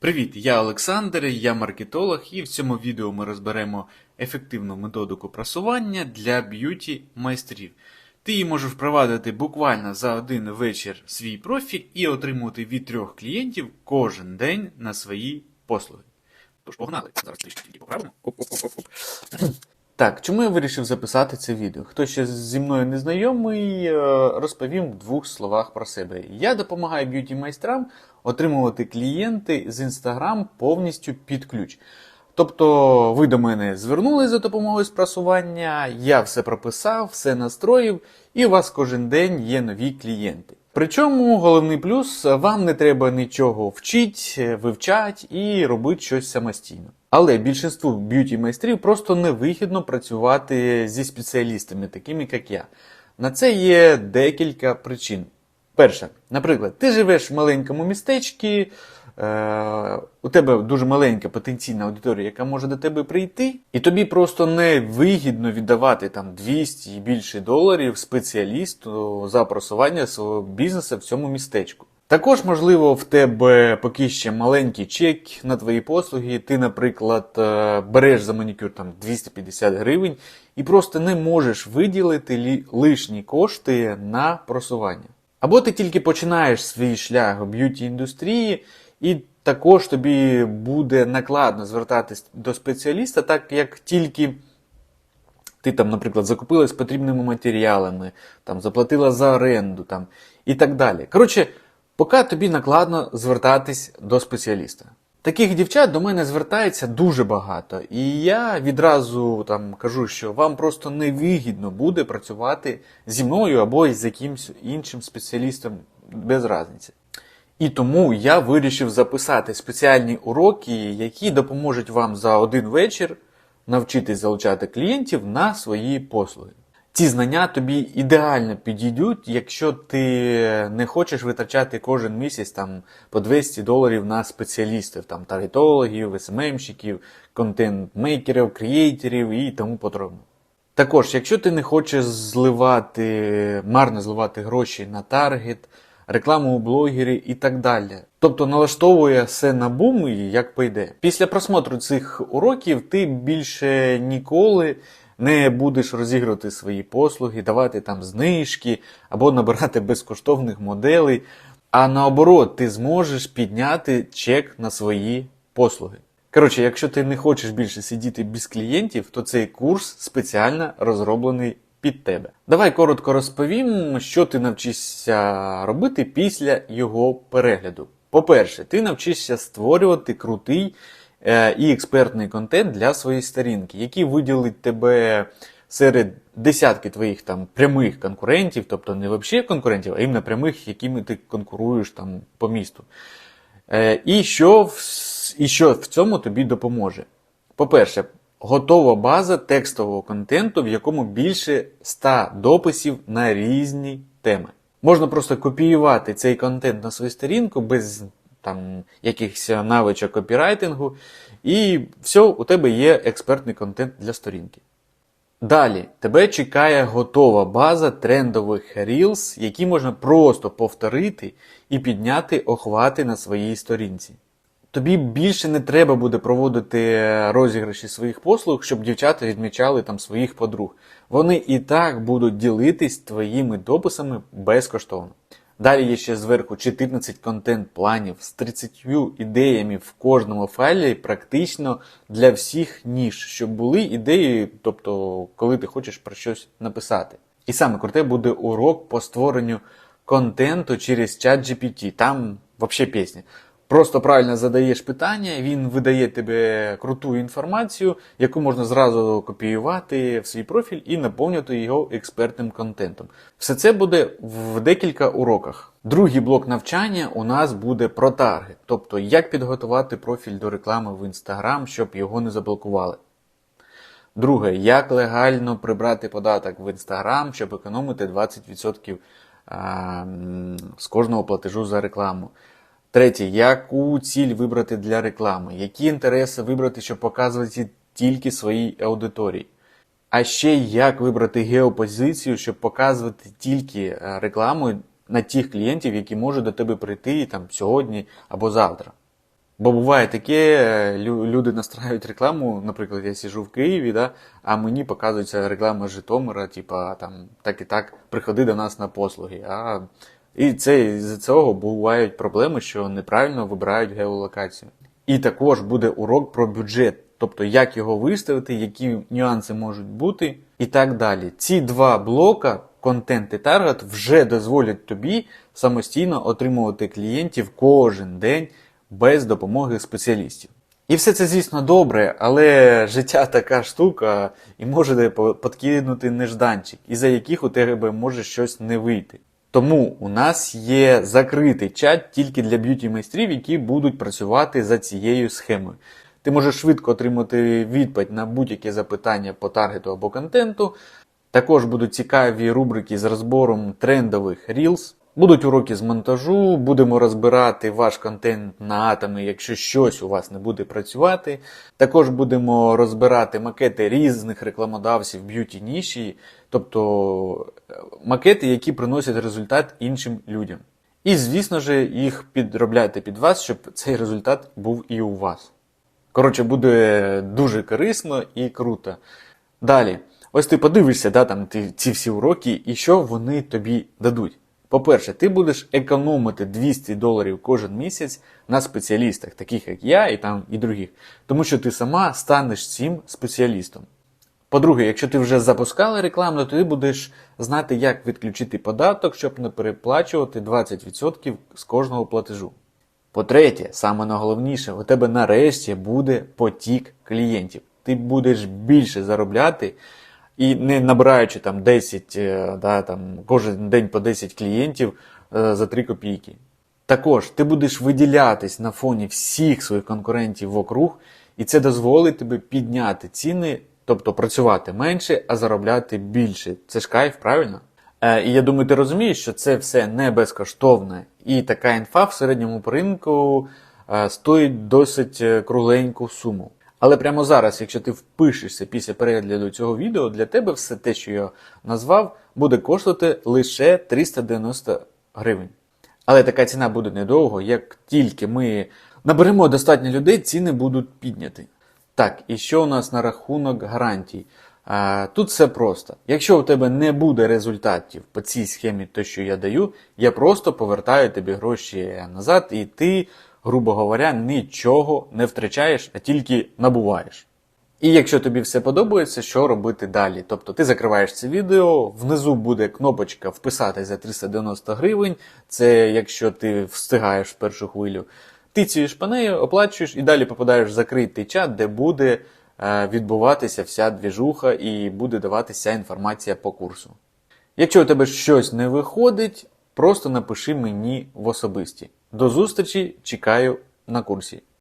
Привіт, я Олександр, я маркетолог, і в цьому відео ми розберемо ефективну методику просування для б'юті майстрів. Ти її можеш впровадити буквально за один вечір свій профіль і отримувати від трьох клієнтів кожен день на свої послуги. Тож погнали, зараз трішки поправимо. Так, чому я вирішив записати це відео? Хто ще зі мною не знайомий, е, розповім в двох словах про себе. Я допомагаю б'юті майстрам отримувати клієнти з Instagram повністю під ключ. Тобто ви до мене звернулись за допомогою спросування, я все прописав, все настроїв, і у вас кожен день є нові клієнти. Причому головний плюс вам не треба нічого вчити, вивчати і робити щось самостійно. Але більшинству б'юті майстрів просто невигідно працювати зі спеціалістами, такими як я. На це є декілька причин. Перше, наприклад, ти живеш в маленькому містечці, е, у тебе дуже маленька потенційна аудиторія, яка може до тебе прийти, і тобі просто не вигідно віддавати там 200 і більше доларів спеціалісту за просування свого бізнесу в цьому містечку. Також, можливо, в тебе поки ще маленький чек на твої послуги. Ти, наприклад, е, береш за манікюр там 250 гривень і просто не можеш виділити лишні кошти на просування. Або ти тільки починаєш свій шлях в б'юті індустрії, і також тобі буде накладно звертатись до спеціаліста, так як тільки ти там, наприклад, закупилась потрібними матеріалами, там, заплатила за оренду там, і так далі. Коротше, поки тобі накладно звертатись до спеціаліста. Таких дівчат до мене звертається дуже багато, і я відразу там кажу, що вам просто невигідно буде працювати зі мною або з якимсь іншим спеціалістом без різниці. І тому я вирішив записати спеціальні уроки, які допоможуть вам за один вечір навчитись залучати клієнтів на свої послуги. Ці знання тобі ідеально підійдуть, якщо ти не хочеш витрачати кожен місяць там по 200 доларів на спеціалістів, там таргетологів, СММщиків, контент-мейкерів, креаторів і тому подобне. Також, якщо ти не хочеш зливати, марно зливати гроші на таргет, рекламу у блогері і так далі. Тобто налаштовує все на бум і як пойде. Після просмотру цих уроків ти більше ніколи не будеш розігрувати свої послуги, давати там знижки або набирати безкоштовних моделей. А наоборот, ти зможеш підняти чек на свої послуги. Коротше, якщо ти не хочеш більше сидіти без клієнтів, то цей курс спеціально розроблений під тебе. Давай коротко розповім, що ти навчишся робити після його перегляду. По-перше, ти навчишся створювати крутий і експертний контент для своєї сторінки, який виділить тебе серед десятки твоїх там прямих конкурентів, тобто не взагалі конкурентів, а іменно прямих, якими ти конкуруєш там по місту. Е, І що в, і що в цьому тобі допоможе? По-перше, готова база текстового контенту, в якому більше 100 дописів на різні теми. Можна просто копіювати цей контент на свою сторінку без там якихось навичок копірайтингу, і все, у тебе є експертний контент для сторінки. Далі тебе чекає готова база трендових Reels, які можна просто повторити і підняти охвати на своїй сторінці. Тобі більше не треба буде проводити розіграші своїх послуг, щоб дівчата відмічали там своїх подруг. Вони і так будуть ділитись твоїми дописами безкоштовно. Далі є ще зверху 14 контент-планів з 30 ідеями в кожному файлі, практично для всіх ніж, щоб були ідеї, тобто, коли ти хочеш про щось написати. І саме круте буде урок по створенню контенту через чат GPT. Там взагалі пісня. Просто правильно задаєш питання, він видає тебе круту інформацію, яку можна зразу копіювати в свій профіль і наповнювати його експертним контентом. Все це буде в декілька уроках. Другий блок навчання у нас буде про таргет, тобто як підготувати профіль до реклами в Instagram, щоб його не заблокували. Друге, як легально прибрати податок в Instagram, щоб економити 20% з кожного платежу за рекламу. Третє, яку ціль вибрати для реклами, які інтереси вибрати, щоб показувати тільки своїй аудиторії. А ще як вибрати геопозицію, щоб показувати тільки е, рекламу на тих клієнтів, які можуть до тебе прийти там, сьогодні або завтра. Бо буває таке, е, люди настраюють рекламу, наприклад, я сижу в Києві, да, а мені показується реклама Житомира, типа там так і так, приходи до нас на послуги. А... І це з цього бувають проблеми, що неправильно вибирають геолокацію. І також буде урок про бюджет, тобто як його виставити, які нюанси можуть бути, і так далі. Ці два блока, контент і таргет, вже дозволять тобі самостійно отримувати клієнтів кожен день без допомоги спеціалістів. І все це, звісно, добре, але життя така штука і може по- подкинути нежданчик, із-за яких у тебе може щось не вийти. Тому у нас є закритий чат тільки для б'юті майстрів, які будуть працювати за цією схемою. Ти можеш швидко отримати відповідь на будь-яке запитання по таргету або контенту. Також будуть цікаві рубрики з розбором трендових Reels. Будуть уроки з монтажу, будемо розбирати ваш контент на атоми, якщо щось у вас не буде працювати. Також будемо розбирати макети різних рекламодавців б'юті ніші, тобто е, макети, які приносять результат іншим людям. І, звісно ж, їх підробляти під вас, щоб цей результат був і у вас. Коротше, буде дуже корисно і круто. Далі, ось ти подивишся, да, там, ці всі уроки, і що вони тобі дадуть. По-перше, ти будеш економити 200 доларів кожен місяць на спеціалістах, таких як я і там і других, тому що ти сама станеш цим спеціалістом. По-друге, якщо ти вже запускала рекламу, то ти будеш знати, як відключити податок, щоб не переплачувати 20% з кожного платежу. По-третє, саме найголовніше, у тебе нарешті буде потік клієнтів. Ти будеш більше заробляти і не набираючи там 10, е, да, там, кожен день по 10 клієнтів е, за 3 копійки. Також ти будеш виділятись на фоні всіх своїх конкурентів вокруг, і це дозволить тобі підняти ціни, тобто працювати менше, а заробляти більше. Це ж кайф, правильно? Е, і я думаю, ти розумієш, що це все не безкоштовне. І така інфа в середньому по ринку стоїть досить кругленьку суму. Але прямо зараз, якщо ти впишешся після перегляду цього відео, для тебе все те, що я назвав, буде коштувати лише 390 гривень. Але така ціна буде недовго, як тільки ми наберемо достатньо людей, ціни будуть підняті. Так, і що у нас на рахунок гарантій? Тут все просто. Якщо у тебе не буде результатів по цій схемі, то що я даю, я просто повертаю тобі гроші назад, і ти, грубо говоря, нічого не втрачаєш, а тільки набуваєш. І якщо тобі все подобається, що робити далі? Тобто ти закриваєш це відео, внизу буде кнопочка вписати за 390 гривень. Це якщо ти встигаєш в першу хвилю. Тицюєш по нею, оплачуєш і далі попадаєш в закритий чат, де буде е, відбуватися вся двіжуха і буде даватися інформація по курсу. Якщо у тебе щось не виходить, просто напиши мені в особисті. До зустрічі, чекаю на курсі.